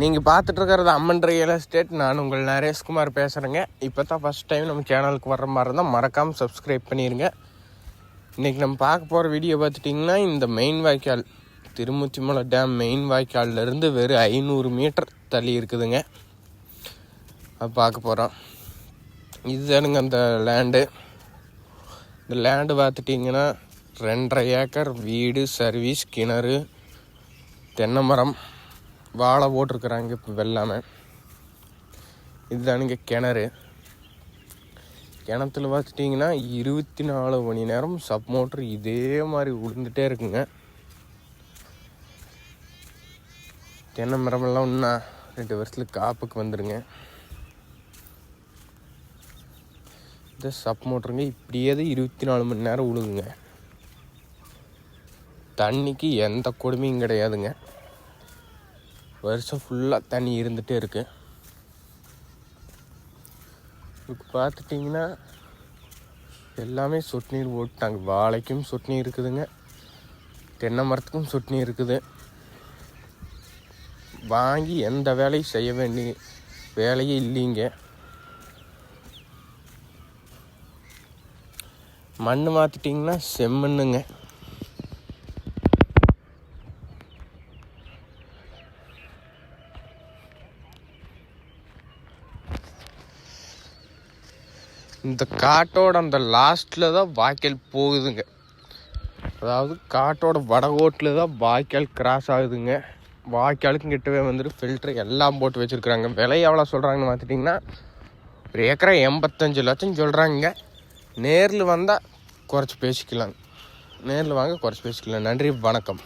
நீங்கள் பார்த்துட்டு இருக்கிறது அம்மன் ரியல் எஸ்டேட். நான் உங்கள் நரேஷ்குமார் பேசுகிறேங்க இப்போ தான் ஃபஸ்ட் டைம் நம்ம சேனலுக்கு வர்ற மாதிரி இருந்தால் மறக்காமல் சப்ஸ்கிரைப் பண்ணிடுங்க இன்றைக்கி நம்ம பார்க்க போகிற வீடியோ பார்த்துட்டிங்கன்னா இந்த மெயின் வாய்க்கால் திருமுத்திமலை டேம் மெயின் வாய்க்கால்லேருந்து வெறும் ஐநூறு மீட்டர் தள்ளி இருக்குதுங்க. அது பார்க்க போகிறோம் இதுதானுங்க அந்த லேண்டு இந்த லேண்டு பார்த்துட்டிங்கன்னா ரெண்டரை ஏக்கர் வீடு சர்வீஸ் கிணறு தென்னை மரம். வாழை போட்டிருக்குறாங்க இப்போ வெள்ளாமை. இதுதானுங்க கிணறு. கிணத்துல பார்த்துட்டிங்கன்னா இருபத்தி நாலு மணி நேரம் சப் மோட்ரு இதே மாதிரி விழுந்துட்டே இருக்குங்க. தென்னை மரமெல்லாம் இன்னும் ரெண்டு வருஷத்துல காப்புக்கு வந்துடுங்க இந்த சப் மோட்டருங்க இப்படியே தான் இருபத்தி நாலு மணி நேரம் விழுகுங்க தண்ணிக்கு எந்த கொடுமையும் கிடையாதுங்க. வருஷம் ஃபுல்லாக தண்ணி இருந்துகிட்டே இருக்கு. இப்போ பார்த்துட்டிங்கன்னா எல்லாமே சொட்டு நீர் போட்டாங்க. வாழைக்கும் சொட்டு நீர் இருக்குதுங்க. தென்னை மரத்துக்கும் சொட்டு நீர் இருக்குது. வாங்கி எந்த வேலையும் செய்ய வேண்டிய வேலையே இல்லைங்க. மண் மாற்றிட்டிங்கன்னா செம்மண்ணுங்க. இந்த காட்டோட அந்த லாஸ்ட்டில் தான் வாய்க்கால் போகுதுங்க. அதாவது காட்டோட வடகோட்டில் தான் வாய்க்கால் கிராஸ் ஆகுதுங்க. வாய்க்காலுக்கும் கிட்டவே வந்துட்டு ஃபில்ட்ரு எல்லாம் போட்டு வச்சுருக்குறாங்க. விலை எவ்வளோ சொல்கிறாங்கன்னு பார்த்துட்டிங்கன்னா ஒரு ஏக்கரா எண்பத்தஞ்சு லட்சம் சொல்கிறாங்க நேரில் வந்தால் குறைச்சி பேசிக்கலாம். நேரில் வாங்க குறைச்சி பேசிக்கலாம். நன்றி வணக்கம்.